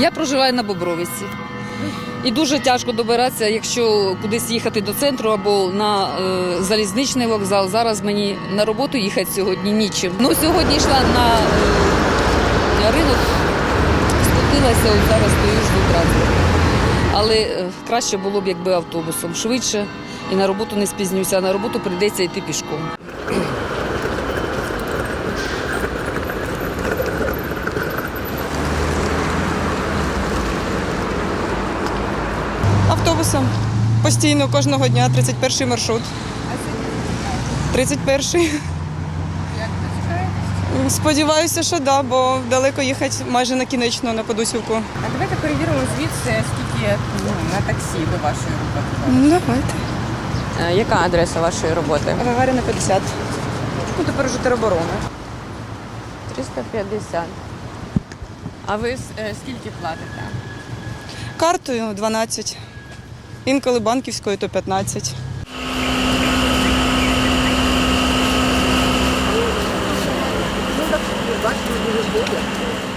Я проживаю на Бобровиці. І дуже тяжко добиратися, якщо кудись їхати до центру або на е, залізничний вокзал. Зараз мені на роботу їхати сьогодні нічим. Ну, сьогодні йшла на е, ринок, спустилася, от зараз стою жду транспорту. Але е, краще було б, якби автобусом швидше і на роботу не спізнюся, а на роботу прийдеться йти пішком. Автобусом. Постійно кожного дня 31 маршрут. 31. Сподіваюся, що да, бо далеко їхати майже на кінечну на Подусівку. А давайте перевіримо звідси, скільки ну, на таксі до вашої роботи. Ну, давайте. Е, Яка адреса вашої роботи? Гагаріна 50. Ну, тепер уже тероборона. 350. А ви е, скільки платите? Картою 12. Інколи банківською то 15.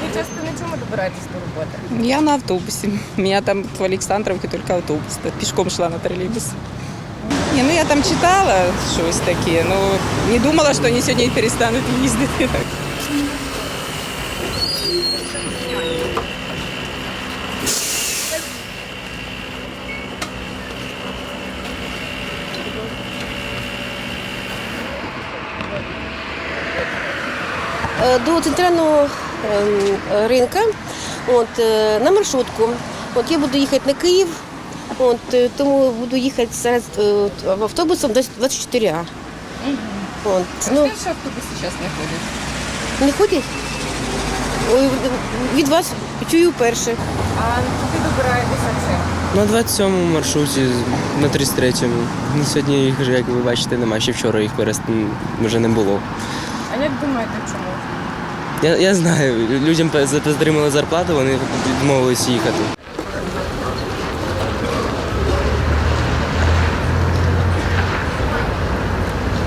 Ви часто на чому добираєтесь до роботи? Я на автобусе. У меня там в Александровке только автобус. Да, Пешком шла на троллейбус. Не, ну я там читала щось таке, но не думала, что они сегодня перестанут ездить. Е, до центрального ем, ринка от, е, на маршрутку. От я буду їхати на Київ, от, е, тому буду їхати зараз е, автобусом 24А. От, ну, Скажіть, що автобуси зараз не ходять? не ходять? Ой, від вас чую перше. А куди добираєтеся цим? На 27-му маршруті, на 33-му. Ну, сьогодні їх вже, як ви бачите, немає. Ще вчора їх перест... вже не було. А як думаєте, чому? Я, я знаю, людям пе- за- затримали зарплату, вони відмовились їхати.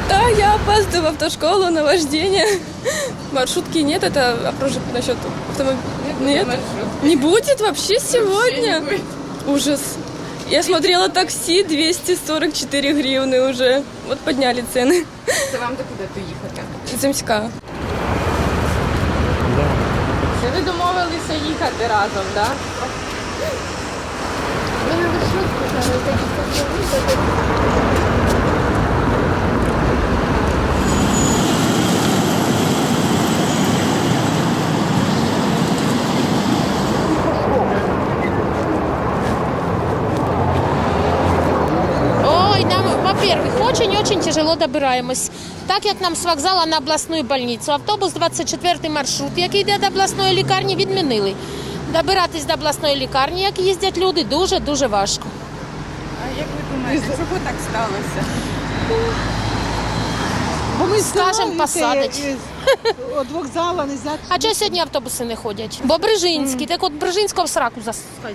Да, я опаздываю в автошколу на вождение. Маршрутки нет, это а просто насчет автомобиля. Нет, не будет вообще сегодня. Ужас. Я смотрела такси 244 гривны уже. Вот подняли цены. Це вам докуди доїхати? Земська. Це ви домовилися їхати разом, так? Да? Ой, очень-очень тяжело добираємось. Так як нам з вокзала на обласну больницю, автобус 24 маршрут, який йде до обласної лікарні, відмінили. Добиратись до обласної лікарні, як їздять люди, дуже-дуже важко. А як ви думаєте, чого так сталося? Скажем, посадить. От вокзала не взяти. А чого сьогодні автобуси не ходять? Бо Брижинський, так от Брижинського в сраку зас... хай